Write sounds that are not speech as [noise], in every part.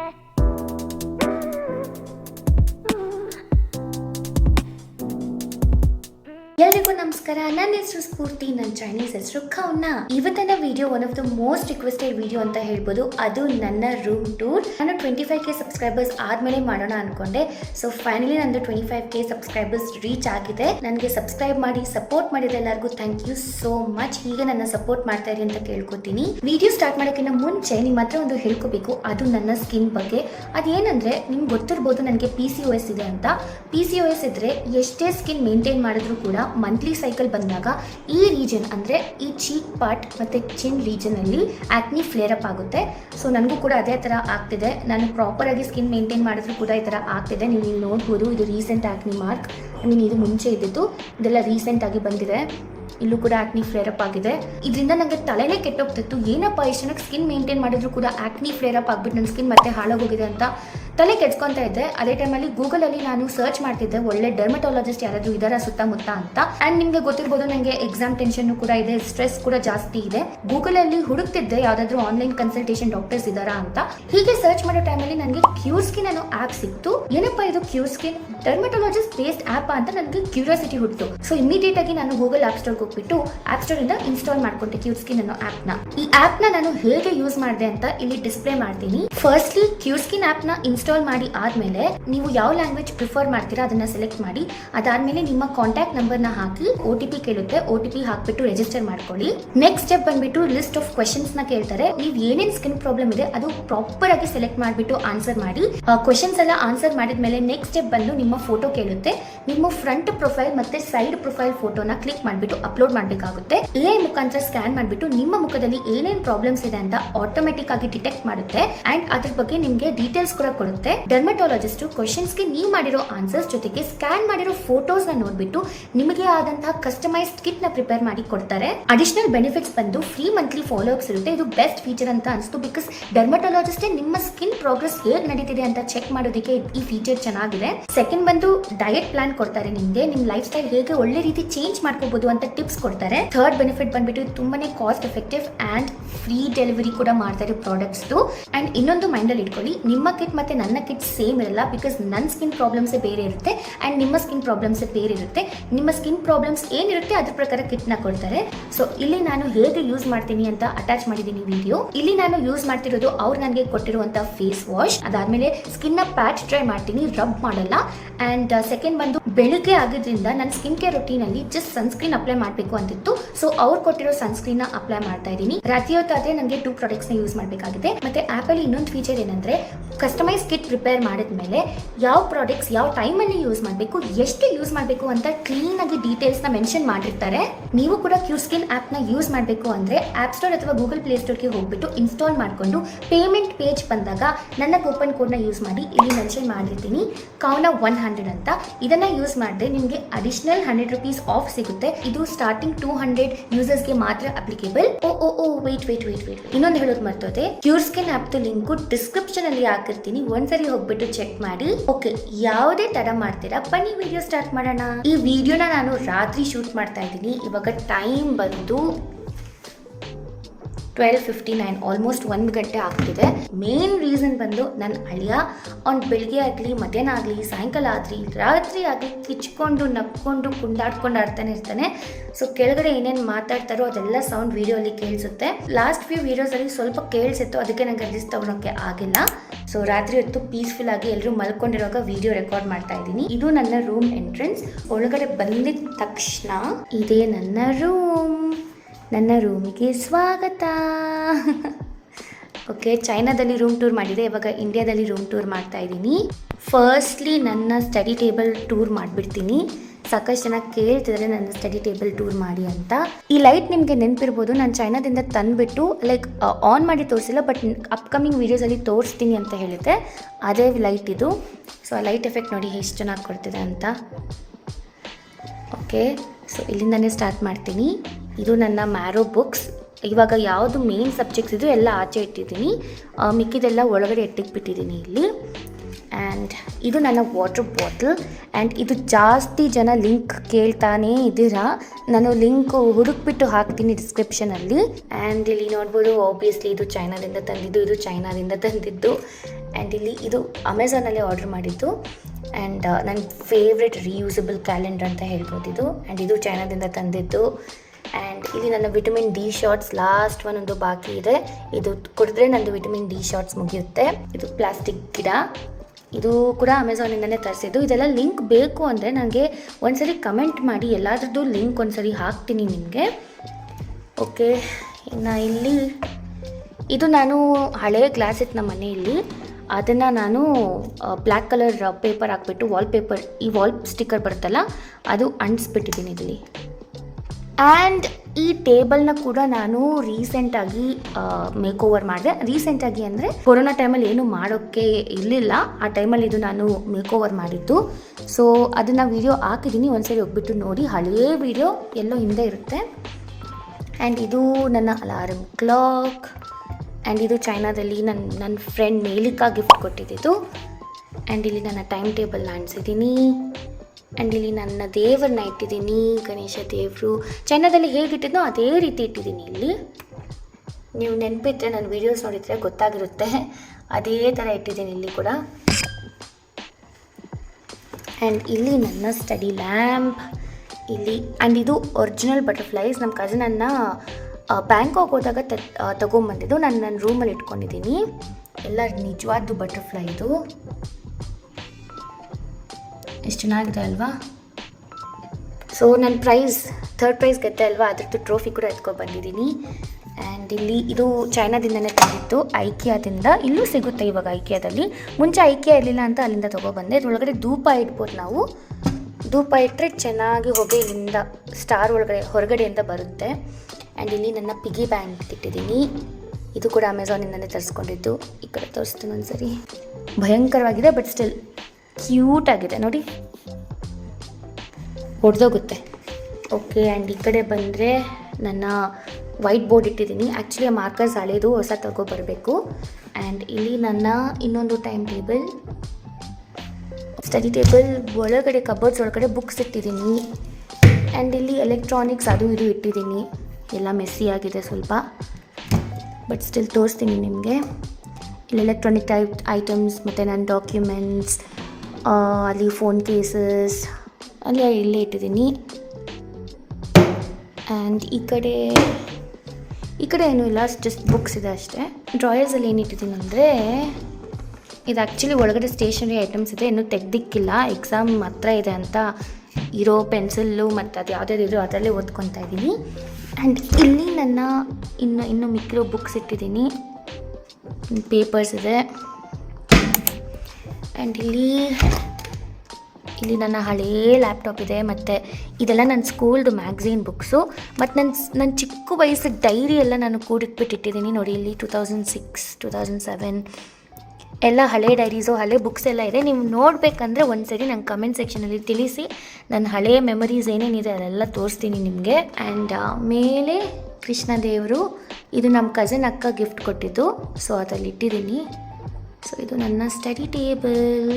け ಎಲ್ರಿಗೂ ನಮಸ್ಕಾರ. ನನ್ನ ಹೆಸರು ಸ್ಫೂರ್ತಿ, ನನ್ನ ಚೈನೀಸ್ ಹೆಸರು ಖೌನ ಇವತ್ತಿನ video one of the most requested video ಅಂತ ಹೇಳ್ಬೋದು. ಅದು ನನ್ನ ರೂಮ್ ಟೂರ್ ನಾನು ಟ್ವೆಂಟಿ ಫೈವ್ ಕೆ ಸಬ್ಸ್ಕ್ರೈಬರ್ಸ್ ಆದ್ಮೇಲೆ ಮಾಡೋಣ ಅನ್ಕೊಂಡೆ. ಸೊ ಫೈನಲಿ ನಂದು twenty five K subscribers reach ಆಗಿದೆ. ನನಗೆ ಸಬ್ಸ್ಕ್ರೈಬ್ ಮಾಡಿ ಸಪೋರ್ಟ್ ಮಾಡಿದ ಎಲ್ಲರಿಗೂ ಥ್ಯಾಂಕ್ ಯು ಸೋ ಮಚ್ ಹೀಗೆ ನನ್ನ ಸಪೋರ್ಟ್ ಮಾಡ್ತಾ ಇರಿ ಅಂತ ಕೇಳ್ಕೊತೀನಿ. ವಿಡಿಯೋ ಸ್ಟಾರ್ಟ್ ಮಾಡೋಕ್ಕಿಂತ ಮುಂಚೆ ನಿಮ್ಮ ಹತ್ರ ಒಂದು ಹೇಳ್ಕೋಬೇಕು. ಅದು ನನ್ನ ಸ್ಕಿನ್ ಬಗ್ಗೆ. ಅದೇನಂದ್ರೆ, ನಿಮ್ಗೆ ಗೊತ್ತಿರ್ಬೋದು ನನಗೆ ಪಿ ಸಿ ಓ ಎಸ್ ಇದೆ ಅಂತ. ಪಿ ಸಿ ಒ ಎಸ್ ಇದ್ರೆ ಎಷ್ಟೇ ಸ್ಕಿನ್ ಮೇಂಟೈನ್ ಮಾಡಿದ್ರು ಕೂಡ ಮಂತ್ಲಿ ಸೈಕಲ್ ಬಂದಾಗ ಈ ರೀಜನ್ ಅಂದರೆ ಈ ಚೀಕ್ ಪಾರ್ಟ್ ಮತ್ತು ಚಿನ್ ರೀಜನಲ್ಲಿ ಆ್ಯಕ್ನಿ ಫ್ಲೇರ್ ಅಪ್ ಆಗುತ್ತೆ. ಸೊ ನನಗೂ ಕೂಡ ಅದೇ ಥರ ಆಗ್ತಿದೆ. ನಾನು ಪ್ರಾಪರಾಗಿ ಸ್ಕಿನ್ ಮೇಂಟೈನ್ ಮಾಡಿದ್ರು ಕೂಡ ಈ ಥರ ಆಗ್ತಿದೆ. ನೀವು ಇಲ್ಲಿ ನೋಡ್ಬೋದು, ಇದು recent acne mark I mean ಇದು ಮುಂಚೆ ಇದ್ದಿತ್ತು ಇದೆಲ್ಲ ರೀಸೆಂಟಾಗಿ ಬಂದಿದೆ. ಇಲ್ಲೂ ಕೂಡ ಆಕ್ನಿ ಫ್ಲೇರ್ ಅಪ್ ಆಗಿದೆ. ಇದರಿಂದ ನನಗೆ ತಲೆನೇ ಕೆಟ್ಟೋಗ್ತಿತ್ತು. ಏನಪ್ಪ ಇಷ್ಟು ನನಗೆ ಸ್ಕಿನ್ ಮೇಂಟೈನ್ ಮಾಡಿದ್ರು ಕೂಡ ಆಕ್ನಿ ಫ್ಲೇರ್ ಅಪ್ ಆಗ್ಬಿಟ್ಟು ನನ್ನ ಸ್ಕಿನ್ ಮತ್ತೆ ಹಾಳಾಗೋಗಿದೆ ಅಂತ ತಲೆ ಕೆಡ್ಸ್ಕೊಂತ ಇದ್ದೆ. ಅದೇ ಟೈಮಲ್ಲಿ ಗೂಗಲಲ್ಲಿ ನಾನು ಸರ್ಚ್ ಮಾಡ್ತಿದ್ದೆ. ಒಳ್ಳೆ ಡರ್ಮಟಾಲಜಿಸ್ಟ್ ಯಾರಾದರೂ ಇದಾರ ಸುತ್ತಮುತ್ತ ಅಂತ. ಆ್ಯಂಡ್ ನಿಮಗೆ ಗೊತ್ತಿರ್ಬೋದು ನನಗೆ ಎಕ್ಸಾಮ್ ಟೆನ್ಷನ್ ಕೂಡ ಇದೆ ಸ್ಟ್ರೆಸ್ ಕೂಡ ಜಾಸ್ತಿ ಇದೆ. ಗೂಗಲಲ್ಲಿ ಹುಡುಕ್ತಿದ್ದೆ ಯಾವುದಾದ್ರೂ ಆನ್ಲೈನ್ ಕನ್ಸಲ್ಟೇಷನ್ ಡಾಕ್ಟರ್ಸ್ ಇದಾರಾ ಅಂತ. ಹೀಗೆ ಸರ್ಚ್ ಮಾಡೋ ಟೈಮಲ್ಲಿ ನನಗೆ ಕ್ಯೂರ್ ಸ್ಕಿನ್ ಅನ್ನೋ ಆಪ್ ಸಿಕ್ತು. ಏನಪ್ಪ ಇದು Cure Skin dermatologist based app ಅಂತ ನನಗೆ ಕ್ಯೂರಿಯಾಸಿಟಿ ಹುಟ್ಟಿತು ಸೊ ಇಮಿಡಿಯೇಟ್ ಆಗಿ ನಾನು ಗೂಗಲ್ ಆಪ್ ಸ್ಟೋರ್ಗೆ ಹೋಗ್ಬಿಟ್ಟು ಆಪ್ ಸ್ಟೋರ್ ಇಂದ ಇನ್ಸ್ಟಾಲ್ ಮಾಡ್ಕೊಂಡೆ ಕ್ಯೂಸ್ಕಿನ್ ಅನ್ನೋ ಆಪ್ನ. ಈ ಆಪ್ನ ನಾನು ಹೇಗೆ ಯೂಸ್ ಮಾಡಿದೆ ಅಂತ ಇಲ್ಲಿ ಡಿಸ್ಪ್ಲೇ ಮಾಡ್ತೀನಿ. ಫಸ್ಟ್ಲಿ ಕ್ಯೂಸ್ಕಿನ್ ಆಪ್ನ ಇನ್ಸ್ಟಾಲ್ ಮಾಡಿ ಆದ್ಮೇಲೆ ನೀವು ಯಾವ ಲ್ಯಾಂಗ್ವೇಜ್ ಪ್ರಿಫರ್ ಮಾಡ್ತೀರಾ ಅದನ್ನ ಸೆಲೆಕ್ಟ್ ಮಾಡಿ. ಅದಾದ್ಮೇಲೆ ನಿಮ್ಮ ಕಾಂಟ್ಯಾಕ್ಟ್ ನಂಬರ್ನ ಹಾಕಿ ಒ ಟಿ ಪಿ ಕೇಳುತ್ತೆ. ಒ ಟಿ ಪಿ ಹಾಕ್ಬಿಟ್ಟು ರಿಜಿಸ್ಟರ್ ಮಾಡ್ಕೊಳ್ಳಿ. ನೆಕ್ಸ್ಟ್ ಸ್ಟೆಪ್ ಬಂದ್ಬಿಟ್ಟು ಲಿಸ್ಟ್ ಆಫ್ ಕ್ವೆಶನ್ಸ್ನ ಕೇಳ್ತಾರೆ. ನೀವು ಏನೇನ್ ಸ್ಕಿನ್ ಪ್ರಾಬ್ಲಮ್ ಇದೆ ಅದು ಪ್ರಾಪರ್ ಆಗಿ ಸೆಲೆಕ್ಟ್ ಮಾಡ್ಬಿಟ್ಟು ಆನ್ಸರ್ ಮಾಡಿ. ಕ್ವೆಶನ್ಸ್ ಎಲ್ಲ ಆನ್ಸರ್ ಮಾಡಿದ್ಮೇಲೆ ನೆಕ್ಸ್ಟ್ ಸ್ಟೆಪ್ ಬಂದು ನಿಮ್ಮ ಫೋಟೋ ಕೇಳುತ್ತೆ. ನಿಮ್ಮ ಫ್ರಂಟ್ ಪ್ರೊಫೈಲ್ ಮತ್ತೆ ಸೈಡ್ ಪ್ರೊಫೈಲ್ ಫೋಟೋನ ಕ್ಲಿಕ್ ಮಾಡಿಬಿಟ್ಟು ಅಪ್ಲೋಡ್ ಮಾಡಬೇಕಾಗುತ್ತೆ. ಎ ಮುಖಾಂತರ ಸ್ಕ್ಯಾನ್ ಮಾಡಿಬಿಟ್ಟು ನಿಮ್ಮ ಮುಖದಲ್ಲಿ ಏನೇನು ಪ್ರಾಬ್ಲಮ್ಸ್ ಇದೆ ಅಂತ ಆಟೋಮೆಟಿಕ್ ಆಗಿ ಡಿಟೆಕ್ಟ್ ಮಾಡುತ್ತೆ. ಅಂಡ್ ಅದ್ರ ಬಗ್ಗೆ ನಿಮಗೆ ಡೀಟೇಲ್ಸ್ ಕೂಡ ಕೊಡುತ್ತೆ. ಡರ್ಮಟಾಲಜಿಸ್ಟ್ ಕ್ವಶನ್ಸ್ಗೆ ನೀವು ಮಾಡಿರೋ ಆನ್ಸರ್ಸ್ ಜೊತೆಗೆ ಸ್ಕ್ಯಾನ್ ಮಾಡಿರೋ ಫೋಟೋಸ್ನ ನೋಡ್ಬಿಟ್ಟು ನಿಮಗೆ ಆದಂತಹ ಕಸ್ಟಮೈಸ್ಡ್ ಕಿಟ್ನ ಪ್ರಿಪೇರ್ ಮಾಡಿ ಕೊಡ್ತಾರೆ. ಅಡಿಷನಲ್ ಬೆನಿಫಿಟ್ಸ್ ಬಂದು ಫ್ರೀ ಮಂತ್ಲಿ ಫಾಲೋ ಅಪ್ಸ್ ಇರುತ್ತೆ. ಇದು ಬೆಸ್ಟ್ ಫೀಚರ್ ಅಂತ ಅನಿಸ್ತು ಬಿಕಾಸ್ ಡರ್ಮಟಾಲಜಿಸ್ಟ್ ನಿಮ್ಮ ಸ್ಕಿನ್ ಪ್ರೋಗ್ರೆಸ್ ಹೇಗೆ ನಡೀತಿದೆ ಅಂತ ಚೆಕ್ ಮಾಡೋದಕ್ಕೆ ಈ ಫೀಚರ್ ಚೆನ್ನಾಗಿದೆ. ಸೆಕೆಂಡ್ ಬಂದು ಡಯಟ್ ಪ್ಲಾನ್ ಕೊಡ್ತಾರೆ ನಿಮಗೆ. ನಿಮ್ ಲೈಫ್ ಸ್ಟೈಲ್ ಹೇಗೆ ಒಳ್ಳೆ ರೀತಿ ಚೇಂಜ್ ಮಾಡ್ಕೋಬಹುದು ಅಂತ ಟಿಪ್ಸ್ ಕೊಡ್ತಾರೆ ಥರ್ಡ್ ಬೆನಿಫಿಟ್ ಬಂದ್ಬಿಟ್ಟು ತುಂಬಾನೇ cost effective and free delivery ಕೂಡ ಮಾಡ್ತಾರೆ ಪ್ರಾಡಕ್ಟ್ಸ್ ಅಂಡ್ ಇನ್ನೊಂದು ಮೈಂಡ್ ಅಲ್ಲಿ ಇಟ್ಕೊಳ್ಳಿ, ನಿಮ್ಮ ಕಿಟ್ ಮತ್ತೆ ನನ್ನ ಕಿಟ್ ಸೇಮ್ ಇರಲ್ಲ ಬಿಕಾಸ್ ನನ್ನ ಸ್ಕಿನ್ ಪ್ರಾಬ್ಲಮ್ಸ್ ಬೇರೆ ಇರುತ್ತೆ ಅಂಡ್ ನಿಮ್ಮ ಸ್ಕಿನ್ ಪ್ರಾಬ್ಲಮ್ಸ್ ಬೇರೆ ಇರುತ್ತೆ. ನಿಮ್ಮ ಸ್ಕಿನ್ ಪ್ರಾಬ್ಲಮ್ಸ್ ಏನಿರುತ್ತೆ ಅದ್ರ ಪ್ರಕಾರ ಕಿಟ್ನ ಕೊಡ್ತಾರೆ. ಸೊ ಇಲ್ಲಿ ನಾನು ಹೇಗೆ ಯೂಸ್ ಮಾಡ್ತೀನಿ ಅಂತ ಅಟ್ಯಾಚ್ ಮಾಡಿದ್ದೀನಿ ವಿಡಿಯೋ ಇಲ್ಲಿ ನಾನು ಯೂಸ್ ಮಾಡ್ತಿರೋದು ಅವ್ರು ನನಗೆ ಕೊಟ್ಟಿರುವಂತ ಫೇಸ್ ವಾಶ್ ಅದಾದ್ಮೇಲೆ ಸ್ಕಿನ್ನ ಪ್ಯಾಚ್ ಟ್ರೈ ಮಾಡ್ತೀನಿ ರಬ್ ಮಾಡಲ್ಲ. ಅಂಡ್ ಸೆಕೆಂಡ್ ಬಂದು ಬೆಳಿಗ್ಗೆ ಆಗಿದ್ರಿಂದ ನನ್ನ ಸ್ಕಿನ್ ಕೇರ್ ರೊಟೀನಲ್ಲಿ ಜಸ್ಟ್ ಸನ್ಸ್ಕ್ರೀನ್ ಅಪ್ಲೈ ಮಾಡಬೇಕು ಅಂತಿತ್ತು. ಸೊ ಅವ್ರು ಕೊಟ್ಟಿರೋ ಸನ್ಸ್ಕ್ರೀನ್ನ ಅಪ್ಲೈ ಮಾಡ್ತಾ ಇದ್ದೀನಿ. ರಾತ್ರಿ ಹೊತ್ತಾದ್ರೆ ನನಗೆ ಟೂ ಪ್ರಾಡಕ್ಟ್ಸ್ನ ಯೂಸ್ ಮಾಡಬೇಕಾಗಿದೆ ಮತ್ತೆ ಆಪ್ ಅಲ್ಲಿ ಇನ್ನೊಂದು ಫೀಚರ್ ಏನಂದ್ರೆ ಕಸ್ಟಮೈಸ್ ಕಿಟ್ ಪ್ರಿಪೇರ್ ಮಾಡಿದ್ಮೇಲೆ ಯಾವ ಪ್ರಾಡಕ್ಟ್ಸ್ ಯಾವ ಅಲ್ಲಿ ಯೂಸ್ ಮಾಡಬೇಕು, ಎಷ್ಟು ಯೂಸ್ ಮಾಡಬೇಕು ಅಂತ ಕ್ಲೀನ್ ಆಗಿ ಡೀಟೇಲ್ಸ್ನ ಮೆನ್ಷನ್ ಮಾಡಿರ್ತಾರೆ. ನೀವು ಕೂಡ ಕ್ಯೂ ಸ್ಕಿನ್ ಆಪ್ನ ಯೂಸ್ ಮಾಡಬೇಕು ಅಂದ್ರೆ ಆಪ್ ಸ್ಟೋರ್ ಅಥವಾ ಗೂಗಲ್ ಪ್ಲೇ ಸ್ಟೋರ್ಗೆ ಹೋಗ್ಬಿಟ್ಟು ಇನ್ಸ್ಟಾಲ್ ಮಾಡಿಕೊಂಡು ಪೇಮೆಂಟ್ ಪೇಜ್ ಬಂದಾಗ ನನ್ನ ಕೂಪನ್ ಕೋಡ್ನ ಯೂಸ್ ಮಾಡಿ ಇಲ್ಲಿ ಮೆನ್ಷನ್ ಮಾಡಿರ್ತೀನಿ. ಕೌನ ಒನ್ ಹಂಡ್ರೆಡ್ ಅಂತ. ಇದನ್ನ ಯೂಸ್ ಮಾಡಿದ್ರೆ ನಿಮಗೆ ಅಡಿಷನಲ್ ಹಂಡ್ರೆಡ್ ರುಪೀಸ್ ಆಫ್ ಸಿಗುತ್ತೆ. ಇದು ಸ್ಟಾರ್ಟಿಂಗ್ ಟೂ ಹಂಡ್ರೆಡ್ ಯೂಸರ್ಸ್ಗೆ ಮಾತ್ರ applicable oh oh oh wait wait wait wait ಇನ್ನೊಂದು ಹೇಳೋದು ಮರ್ತೋದೆ. Cure Skin app link description ಅಲ್ಲಿ ಹಾಕಿರ್ತೀನಿ. ಒಂದ್ಸರಿ ಹೋಗ್ಬಿಟ್ಟು ಚೆಕ್ ಮಾಡಿ. ಓಕೆ ಯಾವುದೇ ತಡ ಮಾಡ್ತೀರಾ, ಬನ್ನಿ ವಿಡಿಯೋ ಸ್ಟಾರ್ಟ್ ಮಾಡೋಣ. ಈ ವಿಡಿಯೋನ ನಾನು ರಾತ್ರಿ ಶೂಟ್ ಮಾಡ್ತಾ ಇದ್ದೀನಿ. ಇವಾಗ ಟೈಮ್ ಬಂದು ಟ್ವೆಲ್ ಫಿಫ್ಟಿ ನೈನ್ ಆಲ್ಮೋಸ್ಟ್ ಒಂದು ಗಂಟೆ ಆಗ್ತಿದೆ. ಮೇನ್ ರೀಸನ್ ಬಂದು ನನ್ನ ಅಳಿಯ ಅವ್ನು ಬೆಳಿಗ್ಗೆ ಆಗಲಿ, ಮಧ್ಯಾಹ್ನ ಆಗಲಿ, ಸಾಯಂಕಾಲ ಆಗಲಿ, ರಾತ್ರಿ ಆಗಲಿ ಕಿಚ್ಕೊಂಡು ನಕ್ಕೊಂಡು ಕುಂಡಾಡ್ಕೊಂಡು ಆಡ್ತಾನೆ ಇರ್ತಾನೆ. ಸೊ ಕೆಳಗಡೆ ಏನೇನು ಮಾತಾಡ್ತಾರೋ ಅದೆಲ್ಲ ಸೌಂಡ್ ವಿಡಿಯೋಲಿ ಕೇಳಿಸುತ್ತೆ. ಲಾಸ್ಟ್ ಫ್ಯೂ ವಿಡಿಯೋಸಲ್ಲಿ ಸ್ವಲ್ಪ ಕೇಳಿಸಿತ್ತು, ಅದಕ್ಕೆ ನಂಗೆ ರಿಜಿಸ್ ತಗೊಳಕ್ಕೆ ಆಗಿಲ್ಲ. ಸೊ ರಾತ್ರಿ ಹೊತ್ತು ಪೀಸ್ಫುಲ್ ಆಗಿ ಎಲ್ಲರೂ ಮಲ್ಕೊಂಡಿರುವಾಗ ವಿಡಿಯೋ ರೆಕಾರ್ಡ್ ಮಾಡ್ತಾ ಇದ್ದೀನಿ. ಇದು ನನ್ನ ರೂಮ್ ಎಂಟ್ರೆನ್ಸ್ ಒಳಗಡೆ ಬಂದಿದ ತಕ್ಷಣ ಇದೇ ನನ್ನ ರೂಮ್ ನನ್ನ ರೂಮಿಗೆ ಸ್ವಾಗತ. ಓಕೆ ಚೈನಾದಲ್ಲಿ ರೂಮ್ ಟೂರ್ ಮಾಡಿದೆ. ಇವಾಗ ಇಂಡಿಯಾದಲ್ಲಿ ರೂಮ್ ಟೂರ್ ಮಾಡ್ತಾ ಇದ್ದೀನಿ. ಫಸ್ಟ್ಲಿ ನನ್ನ ಸ್ಟಡಿ ಟೇಬಲ್ ಟೂರ್ ಮಾಡಿಬಿಡ್ತೀನಿ. ಸಾಕಷ್ಟು ಜನ ಕೇಳ್ತಿದ್ದಾರೆ ನನ್ನ ಸ್ಟಡಿ ಟೇಬಲ್ ಟೂರ್ ಮಾಡಿ ಅಂತ. ಈ ಲೈಟ್ ನಿಮಗೆ ನೆನಪಿರ್ಬೋದು, ನಾನು ಚೈನಾದಿಂದ ತಂದುಬಿಟ್ಟು ಲೈಕ್ ಆನ್ ಮಾಡಿ ತೋರಿಸಿಲ್ಲ ಬಟ್ ಅಪ್ಕಮಿಂಗ್ ವೀಡಿಯೋಸಲ್ಲಿ ತೋರಿಸ್ತೀನಿ ಅಂತ ಹೇಳಿದ್ದೆ. ಅದೇ ಲೈಟ್ ಇದು. ಸೊ ಆ ಲೈಟ್ ಎಫೆಕ್ಟ್ ನೋಡಿ ಎಷ್ಟು ಚೆನ್ನಾಗಿ ಕೊಡ್ತಿದೆ ಅಂತ. ಓಕೆ ಸೊ ಇಲ್ಲಿಂದನೇ ಸ್ಟಾರ್ಟ್ ಮಾಡ್ತೀನಿ. ಇದು ನನ್ನ ಮ್ಯಾರೋ ಬುಕ್ಸ್ ಇವಾಗ ಯಾವುದು ಮೇನ್ ಸಬ್ಜೆಕ್ಟ್ಸ್ ಇದು ಎಲ್ಲ ಆಚೆ ಇಟ್ಟಿದ್ದೀನಿ. ಮಿಕ್ಕಿದೆಲ್ಲ ಒಳಗಡೆ ಎಟ್ಟಿಗೆಬಿಟ್ಟಿದ್ದೀನಿ ಇಲ್ಲಿ. ಆ್ಯಂಡ್ ಇದು ನನ್ನ ವಾಟರ್ ಬಾಟಲ್ ಆ್ಯಂಡ್ ಇದು ಜಾಸ್ತಿ ಜನ ಲಿಂಕ್ ಕೇಳ್ತಾನೇ ಇದ್ದೀರಾ. ನಾನು ಲಿಂಕ್ ಹುಡುಕ್ಬಿಟ್ಟು ಹಾಕ್ತೀನಿ ಡಿಸ್ಕ್ರಿಪ್ಷನಲ್ಲಿ ಆ್ಯಂಡ್ ಇಲ್ಲಿ ನೋಡ್ಬೋದು ಆಬ್ವಿಯಸ್ಲಿ ಇದು ಚೈನಾದಿಂದ ತಂದಿದ್ದು, ಇದು ಚೈನಾದಿಂದ ತಂದಿದ್ದು. ಆ್ಯಂಡ್ ಇಲ್ಲಿ ಇದು ಅಮೆಝಾನಲ್ಲೇ ಆರ್ಡರ್ ಮಾಡಿದ್ದು. ಆ್ಯಂಡ್ ನನ್ನ ಫೇವ್ರೆಟ್ ರೀಯೂಸಬಲ್ ಕ್ಯಾಲೆಂಡರ್ ಅಂತ ಹೇಳ್ಬೋದು ಇದು. ಆ್ಯಂಡ್ ಇದು ಚೈನಾದಿಂದ ತಂದಿದ್ದು. ಆ್ಯಂಡ್ ಇಲ್ಲಿ ನನ್ನ vitamin D shots last one ಒಂದು ಬಾಕಿ ಇದೆ. ಇದು ಕುಡಿದ್ರೆ ನಂದು ವಿಟಮಿನ್ ಡಿ ಶಾರ್ಟ್ಸ್ ಮುಗಿಯುತ್ತೆ. ಇದು ಪ್ಲಾಸ್ಟಿಕ್ ಗಿಡ. ಇದು ಕೂಡ ಅಮೆಝಾನಿಂದನೇ ತರಿಸಿದ್ದು. ಇದೆಲ್ಲ ಲಿಂಕ್ ಬೇಕು ಅಂದರೆ ನನಗೆ ಒಂದ್ಸರಿ ಕಮೆಂಟ್ ಮಾಡಿ. ಎಲ್ಲಾದ್ರದ್ದು ಲಿಂಕ್ ಒಂದ್ಸರಿ ಹಾಕ್ತೀನಿ ನಿಮಗೆ. ಓಕೆ ಇನ್ನು ಇಲ್ಲಿ ಇದು ನಾನು ಹಳೆಯ ಗ್ಲಾಸ್ ಇತ್ತು ನಮ್ಮ ಮನೆಯಲ್ಲಿ. ಅದನ್ನು ನಾನು ಬ್ಲ್ಯಾಕ್ ಕಲರ್ ಪೇಪರ್ ಹಾಕ್ಬಿಟ್ಟು ವಾಲ್ಪೇಪರ್ ಈ ವಾಲ್ ಸ್ಟಿಕ್ಕರ್ ಬರುತ್ತಲ್ಲ, ಅದು ಅಂಟಿಸ್ಬಿಟ್ಟಿದ್ದೀನಿ ಇಲ್ಲಿ ಆ್ಯಂಡ್ ಈ ಟೇಬಲ್ನ ಕೂಡ ನಾನು ರೀಸೆಂಟಾಗಿ ಮೇಕ್ ಓವರ್ ಮಾಡಿದೆ. ರೀಸೆಂಟಾಗಿ ಅಂದರೆ ಕೊರೋನಾ ಟೈಮಲ್ಲಿ ಏನು ಮಾಡೋಕ್ಕೆ ಇರಲಿಲ್ಲ ಆ ಟೈಮಲ್ಲಿ ಇದು ನಾನು ಮೇಕ್ ಓವರ್ ಮಾಡಿದ್ದು. ಸೊ ಅದನ್ನು ವೀಡಿಯೋ ಹಾಕಿದ್ದೀನಿ. ಒಂದ್ಸರಿ ಹೋಗ್ಬಿಟ್ಟು ನೋಡಿ. ಹಳೇ ವೀಡಿಯೋ ಎಲ್ಲೋ ಹಿಂದೆ ಇರುತ್ತೆ. ಆ್ಯಂಡ್ ಇದು ನನ್ನ ಅಲಾರಂ ಕ್ಲಾಕ್ ಆ್ಯಂಡ್ ಇದು ಚೈನಾದಲ್ಲಿ ನನ್ನ ನನ್ನ ಫ್ರೆಂಡ್ ಮೇಲಿಕಾ ಗಿಫ್ಟ್ ಕೊಟ್ಟಿದ್ದು. ಆ್ಯಂಡ್ ಇಲ್ಲಿ ನನ್ನ ಟೈಮ್ ಟೇಬಲ್ನ ಅಂಟಿಸಿದ್ದೀನಿ ಆ್ಯಂಡ್ ಇಲ್ಲಿ ನನ್ನ ದೇವರನ್ನ ಇಟ್ಟಿದ್ದೀನಿ, ಗಣೇಶ ದೇವರು. ಚೈನಾದಲ್ಲಿ ಹೇಗಿಟ್ಟಿದ್ನೋ ಅದೇ ರೀತಿ ಇಟ್ಟಿದ್ದೀನಿ ಇಲ್ಲಿ. ನೀವು ನೆನಪಿದ್ರೆ ನನ್ನ ವೀಡಿಯೋಸ್ ನೋಡಿದರೆ ಗೊತ್ತಾಗಿರುತ್ತೆ. ಅದೇ ಥರ ಇಟ್ಟಿದ್ದೀನಿ ಇಲ್ಲಿ ಕೂಡ. ಆ್ಯಂಡ್ ಇಲ್ಲಿ ನನ್ನ ಸ್ಟಡಿ ಲ್ಯಾಂಪ್ ಇಲ್ಲಿ ಆ್ಯಂಡ್ ಇದು ಒರಿಜಿನಲ್ ಬಟರ್ಫ್ಲೈಸ್ ನಮ್ಮ ಕಸಿನನ್ನು ಬ್ಯಾಂಕಾಕ್ ಹೋದಾಗ ತ ತೊಗೊಂಬಂದಿದ್ದು. ನಾನು ನನ್ನ ರೂಮಲ್ಲಿ ಇಟ್ಕೊಂಡಿದ್ದೀನಿ. ಎಲ್ಲ ನಿಜವಾದ್ದು ಬಟರ್ಫ್ಲೈ ಇದು. ಎಷ್ಟು ಚೆನ್ನಾಗಿದೆ ಅಲ್ವಾ? ಸೊ ನನ್ನ ಪ್ರೈಸ್ ಥರ್ಡ್ ಪ್ರೈಸ್ ಗೆದ್ದೆ ಅಲ್ವಾ? ಅದ್ರದ್ದು ಟ್ರೋಫಿ ಕೂಡ ಎತ್ಕೊ ಬಂದಿದ್ದೀನಿ. ಆ್ಯಂಡ್ ಇಲ್ಲಿ ಇದು ಚೈನಾದಿಂದನೇ ತಂದಿತ್ತು ಐಕಿಯಾದಿಂದ ಇಲ್ಲೂ ಸಿಗುತ್ತೆ ಇವಾಗ ಐಕಿಯಾದಲ್ಲಿ ಮುಂಚೆ ಐಕಿಯಾ ಇರಲಿಲ್ಲ ಅಂತ ಅಲ್ಲಿಂದ ತೊಗೊಬಂದೆ. ಇದ್ರೊಳಗಡೆ ಧೂಪ ಇಡ್ಬೋದು ನಾವು. ಧೂಪ ಇಟ್ಟರೆ ಚೆನ್ನಾಗಿ ಹೊಗೆ ಇಲ್ಲಿಂದ ಸ್ಟಾರ್ ಒಳಗಡೆ, ಹೊರಗಡೆಯಿಂದ ಬರುತ್ತೆ. ಆ್ಯಂಡ್ ಇಲ್ಲಿ ನನ್ನ ಪಿಗಿ ಬ್ಯಾಂಕ್ ಇಟ್ಟಿದ್ದೀನಿ. ಇದು ಕೂಡ ಅಮೆಝಾನಿಂದನೇ ತರಿಸ್ಕೊಂಡಿದ್ದು. ಈ ಕಡೆ ತೋರಿಸ್ತೀನಿ ಒಂದ್ಸರಿ. ಭಯಂಕರವಾಗಿದೆ ಬಟ್ ಸ್ಟಿಲ್ ಕ್ಯೂಟ್ ಆಗಿದೆ ನೋಡಿ. ಹೊಡೆದೋಗುತ್ತೆ ಓಕೆ ಆ್ಯಂಡ್ ಈ ಕಡೆ ಬಂದರೆ ನನ್ನ ವೈಟ್ ಬೋರ್ಡ್ ಇಟ್ಟಿದ್ದೀನಿ. ಆ್ಯಕ್ಚುಲಿ ಮಾರ್ಕರ್ಸ್ ಹಳೇದು, ಹೊಸ ತಗೊಬರಬೇಕು ಆ್ಯಂಡ್ ಇಲ್ಲಿ ನನ್ನ ಇನ್ನೊಂದು ಟೈಮ್ ಟೇಬಲ್ ಸ್ಟಡಿ ಟೇಬಲ್ ಒಳಗಡೆ ಕಬೋರ್ಡ್ಸ್ ಒಳಗಡೆ ಬುಕ್ಸ್ ಇಟ್ಟಿದ್ದೀನಿ. ಆ್ಯಂಡ್ ಇಲ್ಲಿ ಎಲೆಕ್ಟ್ರಾನಿಕ್ಸ್ ಅದು ಇದು ಇಟ್ಟಿದ್ದೀನಿ. ಎಲ್ಲ ಮೆಸ್ಸಿ ಆಗಿದೆ ಸ್ವಲ್ಪ. ಬಟ್ ಸ್ಟಿಲ್ ತೋರಿಸ್ತೀನಿ ನಿಮಗೆ. ಇಲ್ಲಿ ಎಲೆಕ್ಟ್ರಾನಿಕ್ ಟೈಪ್ ಐಟಮ್ಸ್ ಮತ್ತು ನನ್ನ ಡಾಕ್ಯುಮೆಂಟ್ಸ್ ಅಲ್ಲಿ ಫೋನ್ ಕೇಸಸ್ ಅಲ್ಲಿ ಇಲ್ಲೇ ಇಟ್ಟಿದ್ದೀನಿ. ಆ್ಯಂಡ್ ಈ ಕಡೆ ಈ ಕಡೆ ಏನೂ ಇಲ್ಲ ಜಸ್ಟ್ ಬುಕ್ಸ್ ಇದೆ ಅಷ್ಟೇ. ಡ್ರಾಯರ್ಸಲ್ಲಿ ಏನು ಇಟ್ಟಿದ್ದೀನಿ ಅಂದರೆ, ಇದು ಆ್ಯಕ್ಚುಲಿ ಒಳಗಡೆ ಸ್ಟೇಷನರಿ ಐಟಮ್ಸ್ ಇದೆ, ಇನ್ನೂ ತೆಗ್ದಿಕ್ಕಿಲ್ಲ. ಎಕ್ಸಾಮ್ ಹತ್ರ ಇದೆ ಅಂತ ಇರೋ ಪೆನ್ಸಿಲ್ಲು ಮತ್ತು ಅದು ಯಾವುದ್ಯಾವ್ದು ಅದರಲ್ಲೇ ಓದ್ಕೊತಾ ಇದ್ದೀನಿ. ಆ್ಯಂಡ್ ಇಲ್ಲಿ ನನ್ನ ಇನ್ನು ಇನ್ನು ಮಿಕ್ಕಿರೋ ಬುಕ್ಸ್ ಇಟ್ಟಿದ್ದೀನಿ. ಪೇಪರ್ಸ್ ಇದೆ. ಆ್ಯಂಡ್ ಇಲ್ಲಿ ಇಲ್ಲಿ ನನ್ನ ಹಳೇ ಲ್ಯಾಪ್ಟಾಪ್ ಇದೆ, ಮತ್ತು ಇದೆಲ್ಲ ನನ್ನ ಸ್ಕೂಲ್ದು ಮ್ಯಾಗ್ಝೀನ್ ಬುಕ್ಸು ಮತ್ತು ನನ್ನ ನನ್ನ ಚಿಕ್ಕ ವಯಸ್ಸಿಗೆ ಡೈರಿ ಎಲ್ಲ ನಾನು ಕೂಡಿಟ್ಬಿಟ್ಟಿಟ್ಟಿದ್ದೀನಿ ನೋಡಿ, ಇಲ್ಲಿ two thousand six two thousand seven ಎಲ್ಲ ಹಳೆ ಡೈರೀಸು ಹಳೆ ಬುಕ್ಸ್ ಎಲ್ಲ ಇದೆ. ನೀವು ನೋಡಬೇಕಂದ್ರೆ ಒಂದ್ಸರಿ ನಂಗೆ ಕಮೆಂಟ್ ಸೆಕ್ಷನಲ್ಲಿ ತಿಳಿಸಿ. ನನ್ನ ಹಳೆಯ ಮೆಮರೀಸ್ ಏನೇನಿದೆ ಅದೆಲ್ಲ ತೋರಿಸ್ತೀನಿ ನಿಮಗೆ. ಆ್ಯಂಡ್ ಮೇಲೆ ಕೃಷ್ಣ ದೇವರು, ಇದು ನಮ್ಮ ಕಸಿನ್ ಅಕ್ಕ ಗಿಫ್ಟ್ ಕೊಟ್ಟಿದ್ದು. ಸೊ ಅದರಲ್ಲಿ ಇಟ್ಟಿದ್ದೀನಿ. ಸೊ ಇದು ನನ್ನ ಸ್ಟಡಿ ಟೇಬಲ್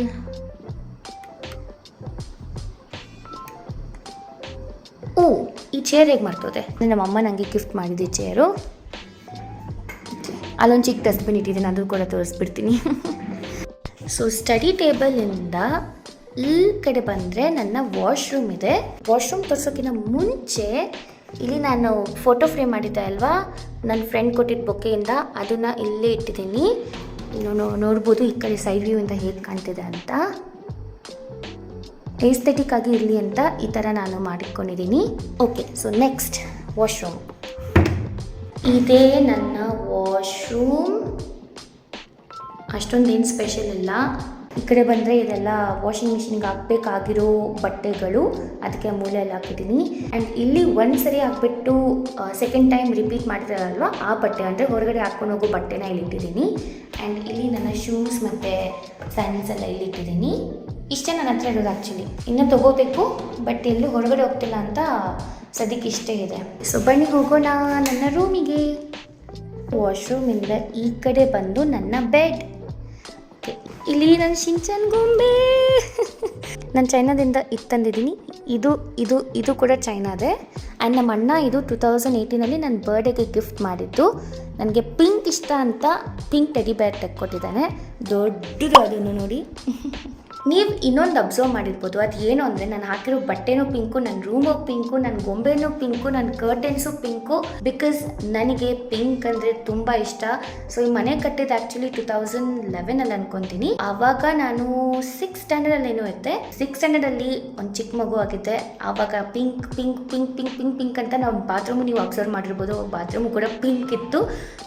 ಓ, ಈ ಚೇರ್ ಹೇಗೆ ಮಾಡ್ತದೆ? ನಮ್ಮ ಅಮ್ಮ ನನಗೆ ಗಿಫ್ಟ್ ಮಾಡಿದ್ದು ಈ ಚೇರು ಅಲ್ಲೊಂದು ಚಿಕ್ಕ ಡಸ್ಟ್ಬಿನ್ ಇಟ್ಟಿದ್ದೀನಿ, ಅದು ಕೂಡ ತೋರಿಸ್ಬಿಡ್ತೀನಿ. ಸೊ ಸ್ಟಡಿ ಟೇಬಲಿಂದ ಈ ಕಡೆ ಬಂದರೆ ನನ್ನ ವಾಶ್ರೂಮ್ ಇದೆ. ವಾಶ್ರೂಮ್ ತೋರಿಸೋಕ್ಕಿಂತ ಮುಂಚೆ ಇಲ್ಲಿ ನಾನು ಫೋಟೋ ಫ್ರೇಮ್ ಮಾಡಿದ್ದೆ ಅಲ್ವಾ? ನನ್ನ ಫ್ರೆಂಡ್ ಕೊಟ್ಟಿದ್ದ ಬೊಕ್ಕೆಯಿಂದ ಅದನ್ನು ಇಲ್ಲೇ ಇಟ್ಟಿದ್ದೀನಿ. ನೋಡ್ಬೋದು ಈ ಕಡೆ ಸೈಡ್ ವ್ಯೂ ಇಂದ ಹೇಗೆ ಕಾಣ್ತಿದೆ ಅಂತ. ಏಸ್ಥೆಟಿಕ್ ಆಗಿ ಇರಲಿ ಅಂತ ಈ ಥರ ನಾನು ಮಾಡಿಕೊಂಡಿದ್ದೀನಿ ಓಕೆ ಸೊ ನೆಕ್ಸ್ಟ್ ವಾಶ್ರೂಮ್ ಇದೇ ನನ್ನ ವಾಶ್ರೂಮ್ ಅಷ್ಟೊಂದೇನು ಸ್ಪೆಷಲ್ ಇಲ್ಲ. ಈ ಕಡೆ ಬಂದರೆ ಇದೆಲ್ಲ ವಾಷಿಂಗ್ ಮಿಷಿನ್ಗೆ ಹಾಕ್ಬೇಕಾಗಿರೋ ಬಟ್ಟೆಗಳು ಅದಕ್ಕೆ ಮೂಲೆಯಲ್ಲಿ ಹಾಕಿದ್ದೀನಿ. ಆ್ಯಂಡ್ ಇಲ್ಲಿ ಒಂದು ಸರಿ ಹಾಕ್ಬಿಟ್ಟು ಸೆಕೆಂಡ್ ಟೈಮ್ ರಿಪೀಟ್ ಮಾಡ್ತಾರಲ್ವ ಆ ಬಟ್ಟೆ ಅಂದರೆ ಹೊರಗಡೆ ಹಾಕ್ಕೊಂಡು ಹೋಗೋ ಬಟ್ಟೆನ ಇಲ್ಲಿ ಇಟ್ಟಿದ್ದೀನಿ. ಆ್ಯಂಡ್ ಇಲ್ಲಿ ನನ್ನ ಶೂಸ್ ಮತ್ತು ಸ್ಯಾಂಡಲ್ಸ್ ಎಲ್ಲ ಇಲ್ಲಿ ಇಟ್ಟಿದ್ದೀನಿ. ಇಷ್ಟೇ ನನ್ನ ಹತ್ರ ಇರೋದು ಆ್ಯಕ್ಚುಲಿ ಇನ್ನೂ ತೊಗೋಬೇಕು ಬಟ್ ಎಲ್ಲೂ ಹೊರಗಡೆ ಹೋಗ್ತಿಲ್ಲ ಅಂತ ಸದ್ಯಕ್ಕೆ ಇಷ್ಟೇ ಇದೆ. ಸೊ ಬನ್ನಿ, ಹೋಗೋಣ ನನ್ನ ರೂಮಿಗೆ ವಾಶ್ರೂಮಿಂದ ಈ ಕಡೆ ಬಂದು ನನ್ನ ಬೆಡ್ ಇಲ್ಲಿ ನನ್ನ ಶಿಂಚನ್ ಗೊಂಬೆ. ನಾನು ಚೈನಾದಿಂದ ಇದು ತಂದಿದ್ದೀನಿ ಇದು ಇದು ಇದು ಕೂಡ ಚೈನಾದೇ. ಆ್ಯಂಡ್ ನಮ್ಮ ಅಣ್ಣ ಇದು ಟೂ ತೌಸಂಡ್ ಏಯ್ಟೀನಲ್ಲಿ ನನ್ನ ಬರ್ಡೇಗೆ ಗಿಫ್ಟ್ ಮಾಡಿದ್ದು. ನನಗೆ ಪಿಂಕ್ ಇಷ್ಟ ಅಂತ ಪಿಂಕ್ ಟೆಡಿ ಬ್ಯಾಗ್ ತೆಕ್ಕೊಟ್ಟಿದ್ದಾನೆ ದೊಡ್ಡದು ಅದನ್ನು ನೋಡಿ. ನೀವು ಇನ್ನೊಂದು ಅಬ್ಸರ್ವ್ ಮಾಡಿರ್ಬೋದು. ಅದು ಏನು ಅಂದರೆ ನಾನು ಹಾಕಿರೋ ಬಟ್ಟೆನೂ ಪಿಂಕು ನನ್ನ ರೂಮು ಪಿಂಕು ನನ್ನ ಗೊಂಬೆನೂ ಪಿಂಕು ನನ್ನ ಕರ್ಟನ್ಸು ಪಿಂಕು ಬಿಕಾಸ್ ನನಗೆ ಪಿಂಕ್ ಅಂದರೆ ತುಂಬ ಇಷ್ಟ. ಸೊ ಈ ಮನೆ ಕಟ್ಟಿದ್ದು ಆ್ಯಕ್ಚುಲಿ ಟೂ ತೌಸಂಡ್ ಲೆವೆನಲ್ಲಿ ಅನ್ಕೊತೀನಿ. ಆವಾಗ ನಾನು ಸಿಕ್ಸ್ ಸ್ಟ್ಯಾಂಡರ್ಡಲ್ಲಿ ಏನೋ ಇದ್ದೆ. ಸಿಕ್ಸ್ ಸ್ಟ್ಯಾಂಡರ್ಡಲ್ಲಿ ಒಂದು ಚಿಕ್ಕ ಮಗು ಆಗಿದ್ದೆ. ಆವಾಗ pink pink pink pink pink pink ಅಂತ ನಾವು ಬಾತ್ರೂಮು ನೀವು ಅಬ್ಸರ್ವ್ ಮಾಡಿರ್ಬೋದು. ಬಾತ್ರೂಮು ಕೂಡ ಪಿಂಕ್ ಇತ್ತು.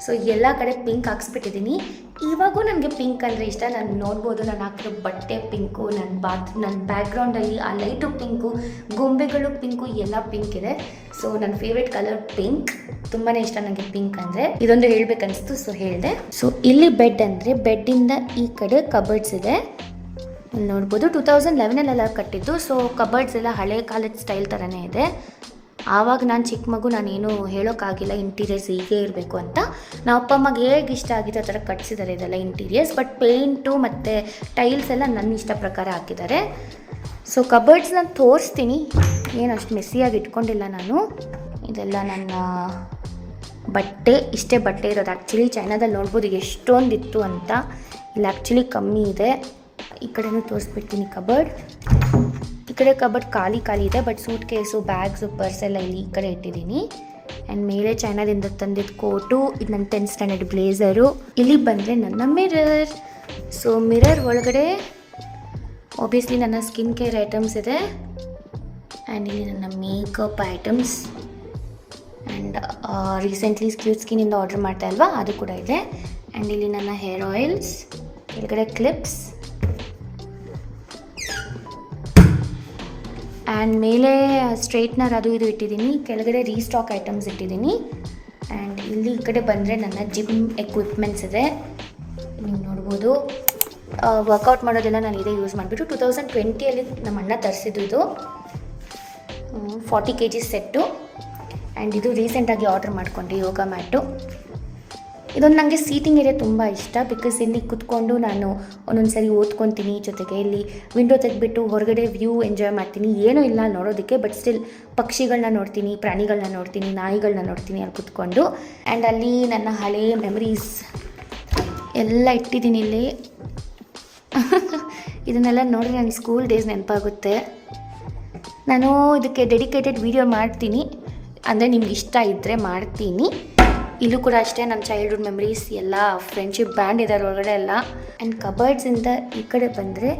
ಸೊ ಎಲ್ಲ ಕಡೆ ಪಿಂಕ್ ಹಾಕ್ಸ್ಬಿಟ್ಟಿದ್ದೀನಿ ಇವಾಗೂ ನನಗೆ ಪಿಂಕ್ ಅಂದರೆ ಇಷ್ಟ. ನಾನು ನೋಡ್ಬೋದು ನಾನು ಹಾಕಿರೋ ಬಟ್ಟೆ ಪಿಂಕು ನನ್ನ ಬಾತ್ ನನ್ನ ಬ್ಯಾಕ್ಗ್ರೌಂಡಲ್ಲಿ ಆ ಲೈಟು ಪಿಂಕು ಗೊಂಬೆಗಳು ಪಿಂಕು ಎಲ್ಲ ಪಿಂಕ್ ಇದೆ. ಸೊ ನನ್ನ ಫೇವ್ರೆಟ್ ಕಲರ್ ಪಿಂಕ್ ತುಂಬಾ ಇಷ್ಟ ನನಗೆ ಪಿಂಕ್ ಅಂದರೆ. ಇದೊಂದು ಹೇಳ್ಬೇಕನ್ನಿಸ್ತು ಸೊ ಹೇಳಿದೆ. ಸೊ ಇಲ್ಲಿ ಬೆಡ್ ಅಂದರೆ ಬೆಡ್ಡಿಂದ ಈ ಕಡೆ ಕಬರ್ಡ್ಸ್ ಇದೆ. ನೋಡ್ಬೋದು ಟೂ ತೌಸಂಡ್ ಲೆವೆನಲ್ಲೆಲ್ಲ ಕಟ್ಟಿದ್ದು. ಸೊ ಕಬರ್ಡ್ಸ್ ಎಲ್ಲ ಹಳೆ ಕಾಲದ ಸ್ಟೈಲ್ ಥರನೇ ಇದೆ. ಆವಾಗ ನಾನು ಚಿಕ್ಕ ಮಗು, ನಾನೇನು ಹೇಳೋಕ್ಕಾಗಿಲ್ಲ ಇಂಟೀರಿಯರ್ಸ್ ಹೀಗೆ ಇರಬೇಕು ಅಂತ. ನಮ್ಮ ಅಪ್ಪ ಅಮ್ಮಗೆ ಹೇಗೆ ಇಷ್ಟ ಆಗಿದೆ ಆ ಥರ ಕಟ್ಸಿದ್ದಾರೆ ಇದೆಲ್ಲ ಇಂಟೀರಿಯರ್ಸ್ ಬಟ್ ಪೇಂಟು ಮತ್ತು ಟೈಲ್ಸ್ ಎಲ್ಲ ನನ್ನ ಇಷ್ಟ ಪ್ರಕಾರ ಹಾಕಿದ್ದಾರೆ ಸೊ ಕಬರ್ಡ್ಸ್ ನಾನು ತೋರಿಸ್ತೀನಿ. ಏನು ಅಷ್ಟು ಮೆಸ್ಸಿಯಾಗಿ ಇಟ್ಕೊಂಡಿಲ್ಲ ನಾನು. ಇದೆಲ್ಲ ನನ್ನ ಬಟ್ಟೆ, ಇಷ್ಟೇ ಬಟ್ಟೆ ಇರೋದು. ಆ್ಯಕ್ಚುಲಿ ಚೈನಾದಲ್ಲಿ ನೋಡ್ಬೋದು ಎಷ್ಟೊಂದಿತ್ತು ಅಂತ. ಇಲ್ಲಿ ಆ್ಯಕ್ಚುಲಿ ಕಮ್ಮಿ ಇದೆ. ಈ ಕಡೆನೂ ತೋರಿಸ್ಬಿಡ್ತೀನಿ ಕಬರ್ಡ್ ಈ ಕಡೆ ಕಬಟ್ ಖಾಲಿ ಖಾಲಿ ಇದೆ but suitcase bags purse ಎಲ್ಲ ಇಲ್ಲಿ ಈ ಕಡೆ ಇಟ್ಟಿದ್ದೀನಿ. ಆ್ಯಂಡ್ ಮೇಲೆ ಚೈನಾದಿಂದ ತಂದಿದ್ದ ಕೋಟು ಇದು ನನ್ನ ಟೆಂತ್ ಸ್ಟ್ಯಾಂಡರ್ಡ್ ಬ್ಲೇಸರು ಇಲ್ಲಿ ಬಂದರೆ ನನ್ನ ಮಿರರ್ ಸೊ ಮಿರರ್ ಒಳಗಡೆ ಒಬ್ವಿಯಸ್ಲಿ ನನ್ನ ಸ್ಕಿನ್ ಕೇರ್ ಐಟಮ್ಸ್ ಇದೆ. ಆ್ಯಂಡ್ ಇಲ್ಲಿ ನನ್ನ makeup items and recently Cure ಸ್ಕಿನ್ನಿಂದ order ಮಾಡ್ತಾ ಅಲ್ವಾ ಅದು ಕೂಡ ಇದೆ. ಆ್ಯಂಡ್ ಇಲ್ಲಿ ನನ್ನ ಹೇರ್ ಆಯಿಲ್ಸ್ ಕೆಳಗಡೆ ಕ್ಲಿಪ್ಸ್ ಆ್ಯಂಡ್ ಮೇಲೆ ಸ್ಟ್ರೈಟ್ನರ್ ಅದು ಇದು ಇಟ್ಟಿದ್ದೀನಿ. ಕೆಳಗಡೆ ರೀಸ್ಟಾಕ್ ಐಟಮ್ಸ್ ಇಟ್ಟಿದ್ದೀನಿ. ಆ್ಯಂಡ್ ಇಲ್ಲಿ ಈ ಕಡೆ ಬಂದರೆ ನನ್ನ ಜಿಮ್ ಎಕ್ವಿಪ್ಮೆಂಟ್ಸ್ ಇದೆ. ನೀವು ನೋಡ್ಬೋದು. ವರ್ಕೌಟ್ ಮಾಡೋದೆಲ್ಲ ನಾನು ಇದೇ ಯೂಸ್ ಮಾಡಿಬಿಟ್ಟು ಟೂ ತೌಸಂಡ್ ಟ್ವೆಂಟಿಯಲ್ಲಿ ನಮ್ಮ ಅಣ್ಣ ತರಿಸಿದ್ದು ಇದು. Forty K G set and ಇದು ರೀಸೆಂಟಾಗಿ ಆರ್ಡರ್ ಮಾಡ್ಕೊಂಡೆ ಯೋಗ ಮ್ಯಾಟು. ಇದೊಂದು ನನಗೆ ಸೀಟಿಂಗ್ ಏರಿಯಾ ತುಂಬ ಇಷ್ಟ ಬಿಕಾಸ್ ಇಲ್ಲಿ ಕುತ್ಕೊಂಡು ನಾನು ಒಂದೊಂದು ಸರಿ ಓದ್ಕೊತೀನಿ, ಜೊತೆಗೆ ಇಲ್ಲಿ ವಿಂಡೋ ತೆಗೆದ್ಬಿಟ್ಟು ಹೊರಗಡೆ ವ್ಯೂ ಎಂಜಾಯ್ ಮಾಡ್ತೀನಿ. ಏನೂ ಇಲ್ಲ ನೋಡೋದಕ್ಕೆ ಬಟ್ ಸ್ಟಿಲ್ ಪಕ್ಷಿಗಳನ್ನ ನೋಡ್ತೀನಿ ಪ್ರಾಣಿಗಳನ್ನ ನೋಡ್ತೀನಿ ನಾಯಿಗಳನ್ನ ನೋಡ್ತೀನಿ ಅಲ್ಲಿ ಕುತ್ಕೊಂಡು. ಆ್ಯಂಡ್ ಅಲ್ಲಿ ನನ್ನ ಹಳೆ ಮೆಮರೀಸ್ ಎಲ್ಲ ಇಟ್ಟಿದ್ದೀನಿ ಇಲ್ಲಿ. [laughs] ಇದನ್ನೆಲ್ಲ ನೋಡಿ ನನ್ನ ಸ್ಕೂಲ್ ಡೇಸ್ ನೆನಪಾಗುತ್ತೆ. ನಾನು ಇದಕ್ಕೆ ಡೆಡಿಕೇಟೆಡ್ ವಿಡಿಯೋ ಮಾಡ್ತೀನಿ. ಅಂದರೆ ನಿಮ್ಗೆ ಇಷ್ಟ ಇದ್ದರೆ ಮಾಡ್ತೀನಿ. ಇಲ್ಲೂ ಕೂಡ ಅಷ್ಟೇ ನನ್ನ ಚೈಲ್ಡ್ಹುಡ್ ಮೆಮರೀಸ್ ಎಲ್ಲ ಫ್ರೆಂಡ್ಶಿಪ್ ಬ್ಯಾಂಡ್ ಇದ್ದಾರೆ ಒಳಗಡೆ ಎಲ್ಲ. ಆ್ಯಂಡ್ ಕಬರ್ಡ್ಸಿಂದ ಈ ಕಡೆ ಬಂದರೆ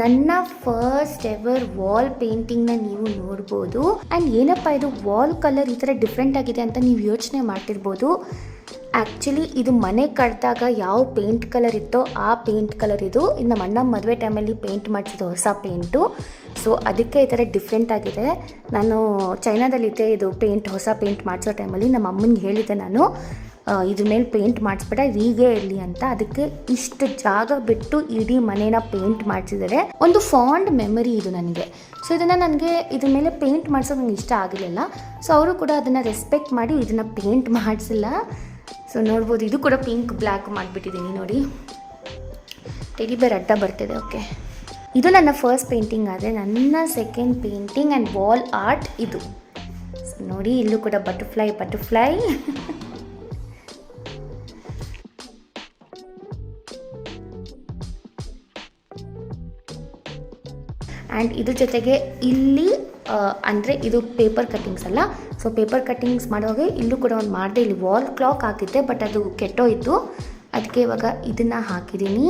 ನನ್ನ ಫಸ್ಟ್ ಎವರ್ ವಾಲ್ ಪೇಂಟಿಂಗ್ನ ನೀವು ನೋಡ್ಬೋದು. ಆ್ಯಂಡ್ ಏನಪ್ಪ ಇದು ವಾಲ್ ಕಲರ್ ಈ ಥರ ಡಿಫ್ರೆಂಟ್ ಆಗಿದೆ ಅಂತ ನೀವು ಯೋಚನೆ ಮಾಡ್ತಿರ್ಬೋದು. ಆ್ಯಕ್ಚುಲಿ ಇದು ಮನೆ ಕಟ್ಟಿದಾಗ ಯಾವ ಪೇಂಟ್ ಕಲರ್ ಇತ್ತೋ ಆ ಪೇಂಟ್ ಕಲರ್ ಇದು. ನಮ್ಮ ಅಣ್ಣ ಮದುವೆ ಟೈಮಲ್ಲಿ ಪೇಂಟ್ ಮಾಡಿಸಿದ್ದು ಹೊಸ ಪೇಂಟು ಸೊ ಅದಕ್ಕೆ ಈ ಥರ ಡಿಫ್ರೆಂಟ್ ಆಗಿದೆ. ನಾನು ಚೈನಾದಲ್ಲಿದ್ದೆ ಇದು ಪೇಂಟ್ ಹೊಸ ಪೇಂಟ್ ಮಾಡಿಸೋ ಟೈಮಲ್ಲಿ ನಮ್ಮ ಅಮ್ಮನಿಗೆ ಹೇಳಿದ್ದೆ ನಾನು ಇದ್ರ ಮೇಲೆ ಪೇಂಟ್ ಮಾಡಿಸ್ಬೇಡ, ಹೀಗೆ ಇರಲಿ ಅಂತ. ಅದಕ್ಕೆ ಇಷ್ಟು ಜಾಗ ಬಿಟ್ಟು ಇಡೀ ಮನೇನ ಪೇಂಟ್ ಮಾಡಿಸಿದರೆ ಒಂದು ಫಾಂಡ್ ಮೆಮರಿ ಇದು ನನಗೆ. ಸೊ ಇದನ್ನು ನನಗೆ ಇದ್ರ ಮೇಲೆ ಪೇಂಟ್ ಮಾಡಿಸೋದು ನನಗೆ ಇಷ್ಟ ಆಗಿರಲಿಲ್ಲ. ಸೊ ಅವರು ಕೂಡ ಅದನ್ನು ರೆಸ್ಪೆಕ್ಟ್ ಮಾಡಿ ಇದನ್ನು ಪೇಂಟ್ ಮಾಡಿಸಿಲ್ಲ. ಸೊ ನೋಡ್ಬೋದು. ಇದು ಕೂಡ ಪಿಂಕ್ ಬ್ಲ್ಯಾಕ್ ಮಾಡಿಬಿಟ್ಟಿದ್ದೀನಿ ನೋಡಿ. ಟೆಡಿ ಬೇರ್ ಅಡ್ಡ ಬರ್ತಿದೆ ಓಕೆ ಇದು ನನ್ನ ಫಸ್ಟ್ ಪೇಂಟಿಂಗ್ ಆದರೆ ನನ್ನ second painting and wall art ಇದು. ಸೊ ನೋಡಿ, ಇಲ್ಲೂ ಕೂಡ ಬಟರ್ಫ್ಲೈ ಬಟರ್ಫ್ಲೈ ಆ್ಯಂಡ್ ಇದ್ರ ಜೊತೆಗೆ ಇಲ್ಲಿ ಅಂದರೆ ಇದು ಪೇಪರ್ ಕಟ್ಟಿಂಗ್ಸ್ ಅಲ್ಲ ಸೊ ಪೇಪರ್ ಕಟ್ಟಿಂಗ್ಸ್ ಮಾಡುವಾಗ ಇಲ್ಲೂ ಕೂಡ ಒಂದು ಮಾಡಿದೆ ಇಲ್ಲಿ ವಾಲ್ ಕ್ಲಾಕ್ ಹಾಕಿದ್ದೆ ಬಟ್ ಅದು ಕೆಟ್ಟೋಯಿತು. ಅದಕ್ಕೆ ಇವಾಗ ಇದನ್ನು ಹಾಕಿದ್ದೀನಿ.